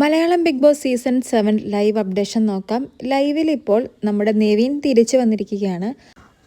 Malayalam big boss season seven live updation നോക്കാം. ലൈവിൽ ഇപ്പോൾ നമ്മുടെ നെവിൻ തിരിച്ചു വന്നിരിക്കുകയാണ്.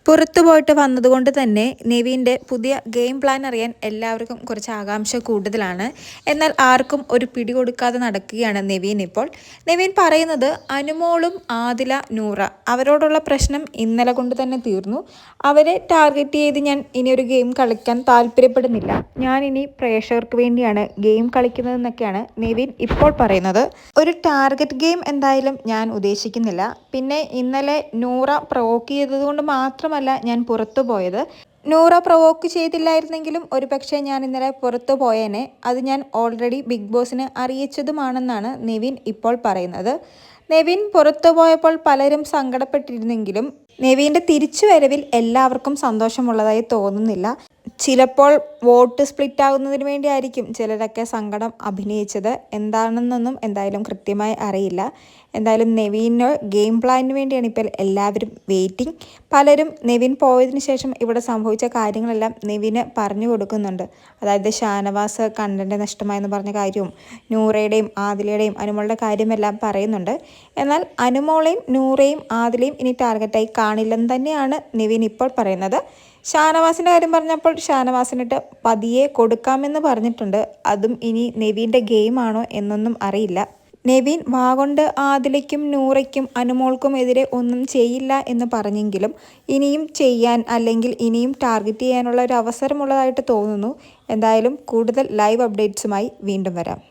പുറത്തു പോയിട്ട് വന്നതുകൊണ്ട് തന്നെ നെവിന്റെ പുതിയ ഗെയിം പ്ലാൻ അറിയാൻ എല്ലാവർക്കും കുറച്ച് ആകാംക്ഷ കൂടുതലാണ്. എന്നാൽ ആർക്കും ഒരു പിടി കൊടുക്കാതെ നടക്കുകയാണ് നെവീൻ ഇപ്പോൾ. നെവീൻ പറയുന്നത് അനുമോളും ആദില നൂറ. അവരോടുള്ള പ്രശ്നം ഇന്നലെ കൊണ്ട് തന്നെ തീർന്നു. അവരെ ടാർഗറ്റ് ചെയ്ത് ഞാൻ ഇനി ഒരു ഗെയിം കളിക്കാൻ താല്പര്യപ്പെടുന്നില്ല. ഞാൻ ഇനി പ്രേക്ഷകർക്ക് വേണ്ടിയാണ് ഗെയിം കളിക്കുന്നതെന്നൊക്കെയാണ് നെവീൻ ഇപ്പോൾ പറയുന്നത്. ഒരു ടാർഗറ്റ് ഗെയിം എന്തായാലും ഞാൻ ഉദ്ദേശിക്കുന്നില്ല. പിന്നെ ഇന്നലെ നൂറ പ്രവോക്ക് ചെയ്തതുകൊണ്ട് മാത്രമല്ല ഞാൻ പുറത്തു പോയത്. നൂറ പ്രൊവോക്ക് ചെയ്തില്ലായിരുന്നെങ്കിലും ഒരുപക്ഷെ ഞാൻ ഇന്നലെ പുറത്തു പോയേനെ. അത് ഞാൻ ഓൾറെഡി ബിഗ് ബോസിനെ അറിയിച്ചതുമാണെന്നാണ് നിവിൻ ഇപ്പോൾ പറയുന്നത്. നെവിൻ പുറത്തു പോയപ്പോൾ പലരും സങ്കടപ്പെട്ടിരുന്നെങ്കിലും നെവിന്റെ തിരിച്ചുവരവിൽ എല്ലാവർക്കും സന്തോഷമുള്ളതായി തോന്നുന്നില്ല. ചിലപ്പോൾ വോട്ട് സ്പ്ലിറ്റ് ആകുന്നതിന് വേണ്ടിയായിരിക്കും ചിലരൊക്കെ സങ്കടം അഭിനയിച്ചത്. എന്താണെന്നൊന്നും എന്തായാലും കൃത്യമായി അറിയില്ല. എന്തായാലും നെവീന് ഗെയിം പ്ലാനിന് വേണ്ടിയാണ് ഇപ്പോൾ എല്ലാവരും വെയിറ്റിംഗ്. പലരും നെവിൻ പോയതിന് ശേഷം ഇവിടെ സംഭവിച്ച കാര്യങ്ങളെല്ലാം നെവിന് പറഞ്ഞു കൊടുക്കുന്നുണ്ട്. അതായത് ഷാനവാസ് കണ്ടന്റ് നഷ്ടമായെന്ന് പറഞ്ഞ കാര്യവും നൂറയുടെയും ആദിലയുടെയും അനുമോളുടെ കാര്യമെല്ലാം പറയുന്നുണ്ട്. എന്നാൽ അനുമോളെയും നൂറയും ആദിലയും ഇനി ടാർഗറ്റായി കാണില്ലെന്ന് തന്നെയാണ് നെവിൻ ഇപ്പോൾ പറയുന്നത്. ഷാനവാസിന്റെ കാര്യം പറഞ്ഞപ്പോൾ ഷാനവാസിനിട്ട് പതിയെ കൊടുക്കാമെന്ന് പറഞ്ഞിട്ടുണ്ട്. അതും ഇനി നെവീന്റെ ഗെയിമാണോ എന്നൊന്നും അറിയില്ല. നെവീൻ വാഗൊണ്ട് ആദിലയ്ക്കും നൂറയ്ക്കും അനുമോൾക്കും എതിരെ ഒന്നും ചെയ്യില്ല എന്ന് പറഞ്ഞെങ്കിലും ഇനിയും ചെയ്യാൻ അല്ലെങ്കിൽ ഇനിയും ടാർഗറ്റ് ചെയ്യാനുള്ള ഒരു അവസരമുള്ളതായിട്ട് തോന്നുന്നു. എന്തായാലും കൂടുതൽ ലൈവ് അപ്ഡേറ്റ്സുമായി വീണ്ടും വരാം.